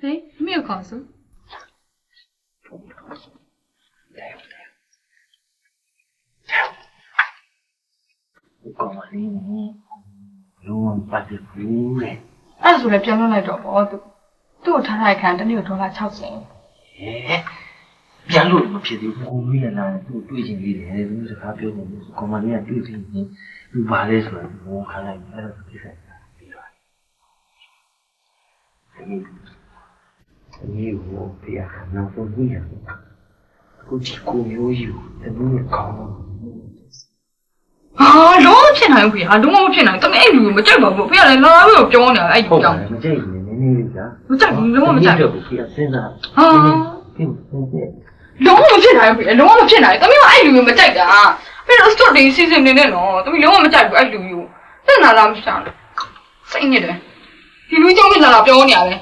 ဟေးအမေကိုခေါ်စို့ကောင်မလေးနဲ့လုံးဝပတ်သက်ဘူးလေအဲ့ဒါဆိုလည်းပြန်လွှတ်လိုက်တော့ပေါ့သူသူ့ကိုထားထားခံတနေ့ကိုဒေါ်လာ60ဟဲ့ပြန်လို့မဖြစ်သေးဘူးကိုကြီးရလာသူ့တွေ့ချင်လေးတယ်သူစကားပြောနေတယ်ကောင်မလေးကတွေ့ပြီးရင်သူပါလဲဆိုတော့ဘောခါလိုက်အဲ့ဒါပြစ်ဆိုင်တာပြီးတော့ဒီ ဒီကိုပြရအောင်တော့ဘူးရကိုချီကိုမျိုးယူတမီးကောင်းဟာလုံးဝဖြစ်နိုင်ဘူးဖေဟာလုံးဝမဖြစ်နိုင်ဘူးတမန်အဲ့လူကိုမကြိုက်ပါဘူးဖေကလည်းလာလာပြီးပြောနေတာအဲ့ဒီဟုတ်ပါကြောင့်တယ်မကြိုက်ဘူးနည်းနည်းလေးကြာမကြိုက်ဘူးလုံးဝမကြိုက်ဘူးဘူးပြစဉ်းစားဟာပြင်ပြင်လုံးဝမဖြစ်နိုင်ဘူးဖေလုံးဝမဖြစ်နိုင်ဘူးတမန်ကအဲ့လူကိုမကြိုက်တာဖေတော့ stock တွေစီစဉ်နေနေနော်တမန်လုံးဝမကြိုက်ဘူးအဲ့လူကိုတက်နာလားမရှာဘူးစိတ်ညစ်တယ်ဒီလူကြောင့်မလာလာပြောနေရပဲ